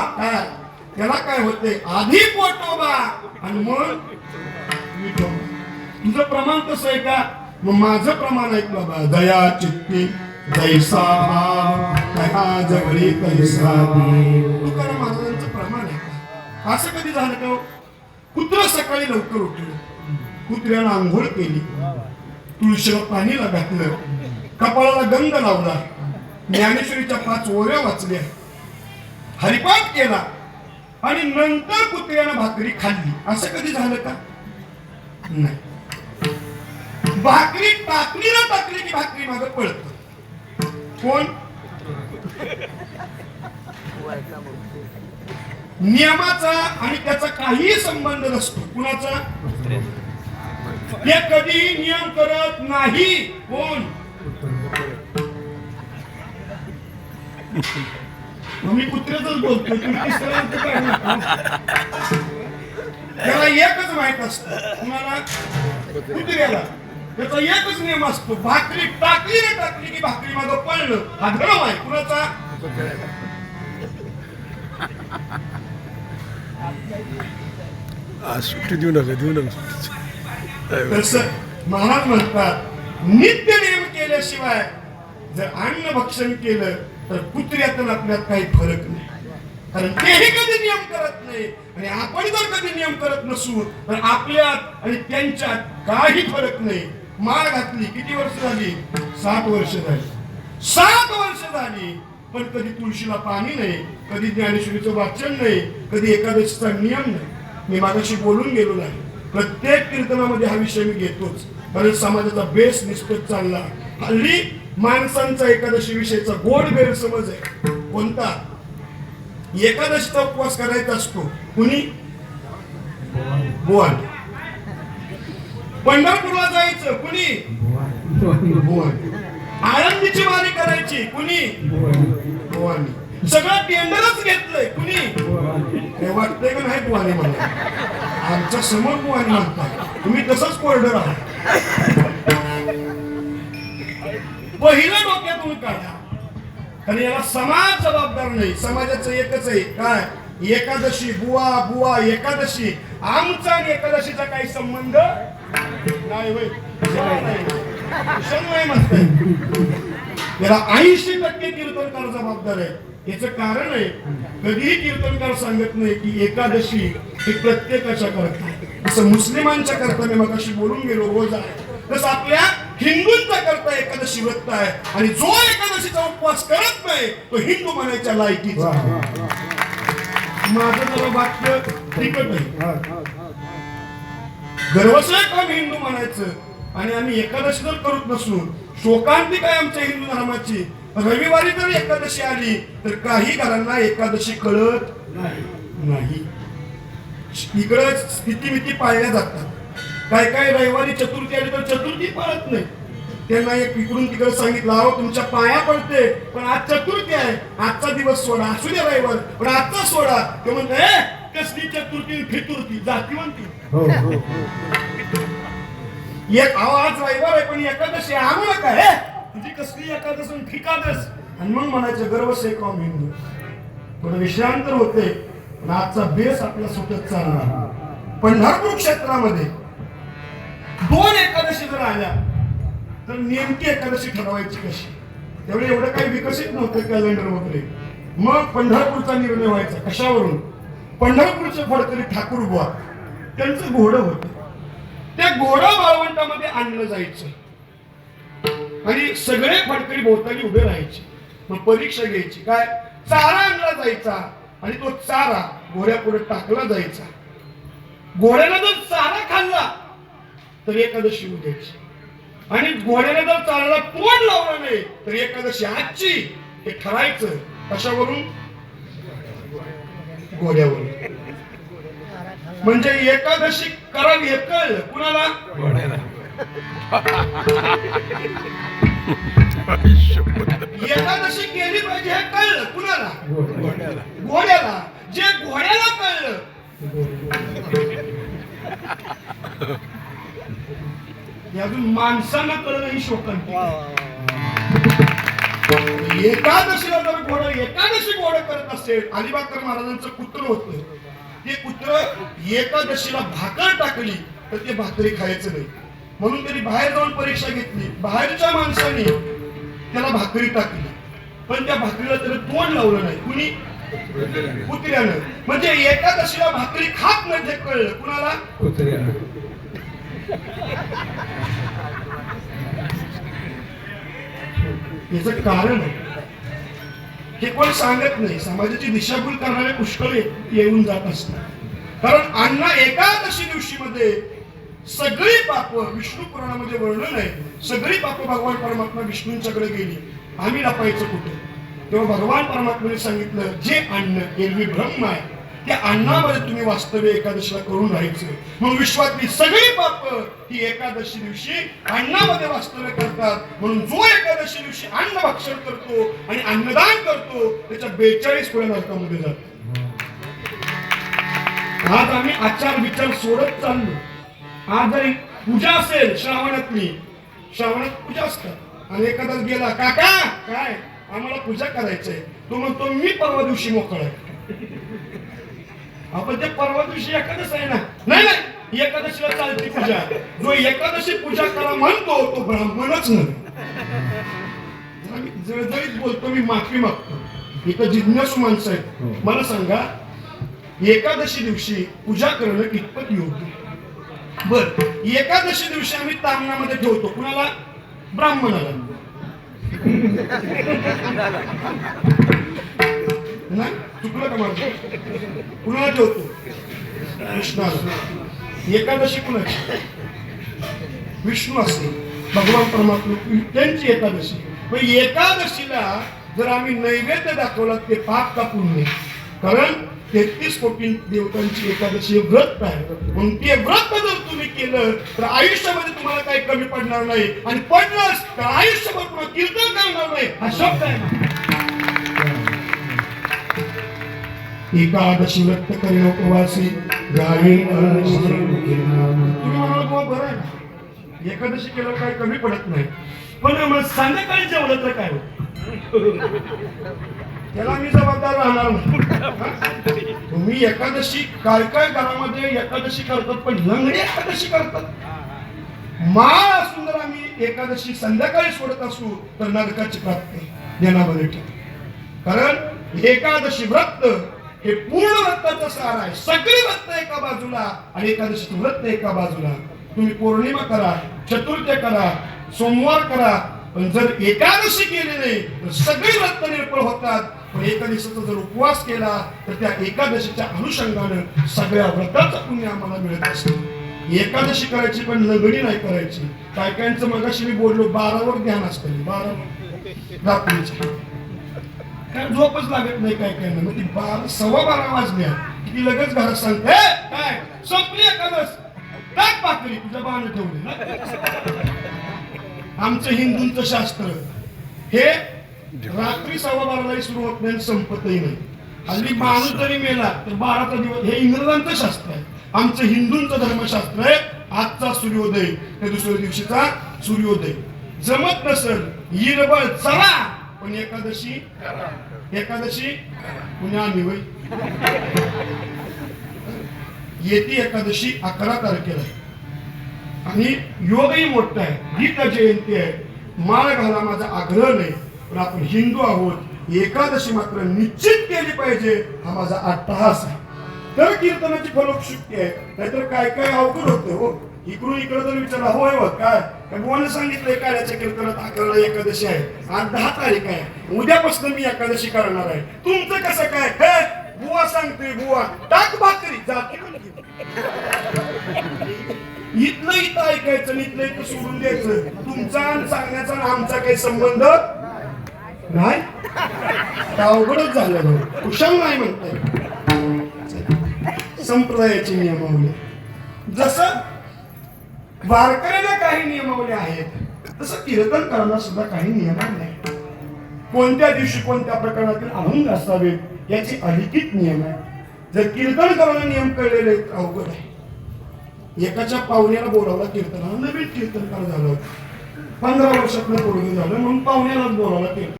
काय? त्याला काय होते आधी पोटोबा आणि मग तुझं प्रमाण कसं आहे का? मग माझं प्रमाण आहे बाबा. दया चित्ती दैसा दया जवळी तैसा. तुकाराम महाराजांचं प्रमाण आहे का असं कधी झालं का हो? कुत्र सकाळी लवकर उठलं. कुत्र्यानं आंघोळ केली. तुळशीला पाणीला घातलं. कपाळाला गंध लावला. ज्ञानेश्वरीच्या पाच ओव्या वाचल्या. हरिपाठ केला. आणि नंतर कुत्र्यानं भाकरी खाल्ली. असं कधी झालं का? नाही. भाकरी टाकलीला टाकली की भाकरी माग पळत. कोण? नियमाचा आणि त्याचा काही संबंध नसतो. कुणाचा? ते कधी नियम करत नाही. कोण? मी कुत्र्याच म्हणता? त्याला एकच माहीत असतं. कुणाला कुत्र्याला त्याचा एकच नियम असतो भाकरी टाकली ना टाकली की भाकरी माग पडलं. हा धर्म आहे कुणाचा? सुट्टी देऊ नका देऊ नका. तसं महाराज म्हणतात नित्य नियम केल्याशिवाय जर अन्न भक्षण केलं तर कुत्र्यातून आपल्यात काही फरक नाही. कारण तेही कधी नियम करत नाही आणि आपण जर कधी नियम करत नसू तर आपल्यात आणि त्यांच्यात काही फरक नाही. माळ घातली किती वर्ष झाली? सात वर्ष झाली. सात वर्ष झाली पण कधी तुळशीला पाणी नाही कधी ज्ञानेश्वरीचं वाचन नाही कधी एकादशीचा नियम नाही. मी माझ्याशी बोलून गेलो नाही. प्रत्येक कीर्तनामध्ये हा विषय मी घेतोच. कारण समाजाचा बेस निष्पत चालला. हल्ली माणसांचा एकादशी विषयीचा गोड गैरसमज आहे. कोणता? एकादशीचा उपवास करायचा असतो. कुणी? बुवान पंढरपूरला जायचं. कुणी? बुवान आळंदीची वारी करायची. कुणी? बुवानी सगळं टेंडरच घेतलंय. कुणी? हे वाटतंय का नाही बुवाने मला आमच्यासमोर बुवाने म्हणतात तुम्ही तसंच कोरडर आहात पहिलं डोक्यातून काढा. कारण याला समाज जबाबदार नाही. समाजाचं एकच आहे. काय? एकादशी बुवा बुवा एकादशी. आमचा आणि एकादशीचा काही संबंध नाही होय. म्हणताय. याला ऐंशी टक्के कीर्तनकार जबाबदार आहे याचं कारण आहे कधीही कीर्तनकार सांगत नाही की एकादशी ही प्रत्येकाच्या करता. जसं मुस्लिमांच्या करता मी मग बोलून गेलो रोज आहे. तसं आपल्या हिंदूंचा करता एकादशी व्रत आहे आणि जो एकादशीचा उपवास करत नाही तो हिंदू म्हणायच्या लायकीचा. माझं जरा वाक्य तिकट आहे. गर्वशय काम हिंदू म्हणायचं आणि आम्ही एकादशी जर करत नसू शोकांतिक आहे आमच्या हिंदू धर्माची. रविवारी जर एकादशी आली तर काही घरांना एकादशी कळत नाही. इकडे स्थितीमिती पाळल्या जातात. काय काय रविवारी चतुर्थी आली तर चतुर्थी पाळत नाही. त्यांना एक इकडून तिकडे सांगितलं अहो तुमच्या पाया पडते पण आज चतुर्थी आहे. आजचा दिवस सोडा असू द्या रविवार पण आजचा सोडा. ते म्हणते "ए, कसली चतुर्थी फितुर्थी जाती म्हणती एक अहो आज रविवार आहे पण एकादशी नका हे तुझी कसली एकादश आणि ठिकादश आणि मग म्हणायचं गर्व कॉम हिंदू. थोडं विश्रांतर होते पण आजचा बेस आपला सुटत चालला पंढरपूर क्षेत्रामध्ये दोन एकादशी जर आल्या तर नेमकी एकादशी ठरवायची कशी? त्यावेळी एवढं काही विकसित नव्हतं कॅलेंडर वगैरे मग पंढरपूरचा निर्णय व्हायचा. कशावरून? पंढरपूरचे फडकरी ठाकूर बुवा. त्यांचं घोडं होत. त्या घोडा वाळवंटामध्ये आणलं जायचं. आणि सगळे फडकरी भोवताली उभे राहायचे. मग परीक्षा घ्यायची. काय? चारा आणला जायचा. आणि तो चारा घोड्या पुढे टाकला जायचा. घोड्याला जर चारा खाल्ला तर एकादशी उद्याची आणि घोड्याने जर चाराला तोंड लावलं नाही तर एकादशी आजची हे ठरायचं कशावरून? घोड्यावरून. म्हणजे एकादशी करावी हे कळलं. कुणाला? एकादशी केली पाहिजे हे कळलं. कुणाला? घोड्याला. जे घोड्याला कळलं. हे अजून माणसांना कळलं ही शोकांतिका एकादशीला जर घोड एकादशी घोड करत असेल अलिबागकर महाराजांचं कुत्र होतं. ते कुत्र एकादशीला भाकर टाकली तर ते भाकरी खायचं नाही. म्हणून त्यांनी बाहेर जाऊन परीक्षा घेतली. बाहेरच्या माणसाने त्याला भाकरी टाकली. पण त्या भाकरीला त्याला तोंड लावलं नाही. कुणी? कुत्र्यानं म्हणजे एकादशीला भाकरी खात नाही ते कळलं. कुणाला? याच कारण हे कोण सांगत नाही. समाजाची दिशाभूल करणारे पुष्कळ येऊन जात असतात. कारण अण्णा एकादशी दिवशी मध्ये सगळी पाप विष्णू पुराणामध्ये वर्णन आहे. सगळी पाप भगवान परमात्मा विष्णूंच्याकडे गेली. आम्ही लपायचं कुठे? तेव्हा भगवान परमात्माने सांगितलं जे अन्न एरवी ब्रह्म आहे त्या अन्नामध्ये तुम्ही वास्तव्य एकादशीला करून राहायचं. म्हणून विश्वातली सगळी पाप ही एकादशी दिवशी अन्नामध्ये वास्तव्य करतात. म्हणून जो एकादशी दिवशी अन्न भक्षण करतो आणि अन्नदान करतो त्याच्या बेचाळीस पुढे नरकामध्ये जातो आज आम्ही आचार विचार सोडत चाललो. आज जरी पूजा असेल श्रावणातली श्रावणात पूजा असतात. आणि एखादा गेला काका काय? आम्हाला पूजा करायचंय. तो म्हणतो मी परवा दिवशी मोकळ आहे. आपण ते परवा दिवशी एकादश आहे ना? नाही नाही. एकादशीला चालती पूजा. जो एकादशी पूजा करा म्हणतो तो ब्राह्मणच नाही. जळजळीत बोलतो मी माफी मागतो. इथं जिज्ञासू माणसं आहेत. मला सांगा एकादशी दिवशी पूजा करणं कितपत योग्य? बर एकादशी दिवशी आम्ही तामणामध्ये ठेवतो. कुणाला? ब्राह्मणाला. चुकलं का माझं कुणाला ठेवतो कृष्णाला एकादशी कुणाची विष्णू असते भगवान परमात्मा त्यांची एकादशी पण एकादशीला जर आम्ही नैवेद्य दाखवला ते पाप का पुण्य कारण तेहतीस कोटी देवतांची एकादशी व्रत आहे म्हणून ते व्रत जर तुम्ही केलं तर आयुष्यामध्ये तुम्हाला काही कमी पडणार नाही आणि पडलंच तर आयुष्यभर तुम्हाला कीर्तन करणार नाही हा शब्द आहे एकादशी व्यक्त करे उपवासी. गावी आहे एकादशी केलं काय कमी पडत नाही. पण मग संध्याकाळी जेवलं तर काय त्याला मी जबाबदार राहणार नाही. तुम्ही एकादशी काय काय घरामध्ये एकादशी करतात पण लंगडी एकादशी करतात. माळ असून जर आम्ही एकादशी संध्याकाळी सोडत असू तर नरकाची प्राप्ती देण्यामध्ये ठेव कारण एकादशी व्रत हे पूर्ण व्रताचं सार आहे. सगळी व्रत एका बाजूला आणि एकादशी व्रत एका बाजूला. तुम्ही पौर्णिमा करा चतुर्थ करा सोमवार करा पण जर एकादशी केली नाही तर सगळी व्रत निर्फळ होतात. पण एकादशीचा जर उपवास केला तर त्या एकादशीच्या अनुषंगानं सगळ्या व्रताचं पुण्य आम्हाला मिळत असतं. एकादशी करायची पण लगडी नाही करायची. काय कायचं मगाशी मी बोललो बारावर ध्यान असतं. बारावर रात्रीची. काय झोपच लागत नाही काय काय मग ती बार सव्वा बारा वाजल्या की ती लगेच घरात सांगते काय? संपली एकादश टाक पाकरी तुझ्या बाण ठेवली ना. आमचं हिंदूंचं शास्त्र हे रात्री सव्वा बारालाही सुरू होत नाही संपतही नाही. हल्ली माणूस जरी मेला तर बाराचा दिवस हे इंग्रजांचं शास्त्र आहे. आमचं हिंदूंचं धर्मशास्त्र आहे आजचा सूर्योदय. हे दुसऱ्या दिवशीचा सूर्योदय. जमत नसल हिरबळ चला! पण एकादशी? एकादशी? पुण्या आम्ही येती एकादशी अकरा तारखेला. आणि योगही मोठा आहे. गीता जयंती आहे. माळ घाला माझा आग्रह नाही पण आपण हिंदू आहोत. एकादशी मात्र निश्चित केली पाहिजे हा माझा अट्टहास आहे. तर कीर्तनाची फलोपशुक्ती आहे. नाहीतर काय काय अवघड होते हो? इकडून इकडे जर विचार होय हो काय? काय सांगितलं सांगितलंय कीर्तन कीर्तनात अकराला एकादशी आहे आज दहा तारीख आहे. उद्यापासून मी एकादशी करणार आहे. तुमचं कसं काय? काय बुवा सांगतोय बुवा. टाक भाकरी जाते इथलं इथं ऐकायचं इथलं इथं सोडून द्यायचं. तुमचा आणि सांगण्याचा आमचा काही संबंध नाही? अवघडच झालं कुशल नाही म्हणताय. संप्रदायाची नियमावली. जसं वारकऱ्याला काही नियमावली आहेत. तसं कीर्तन करण्यास सुद्धा काही नियमात नाही कोणत्या दिवशी कोणत्या प्रकरणातील अभंग असावेत याचे अधिकृत नियम आहे जर कीर्तन करायला नियम कळलेले अवघड आहे. एकाच्या पाहुण्याला बोलावला कीर्तनाला नवीन कीर्तनकार झालं. पंधरा वर्षातलं पूर्वी झालं म्हणून पाहुण्यालाच बोलावला कीर्तन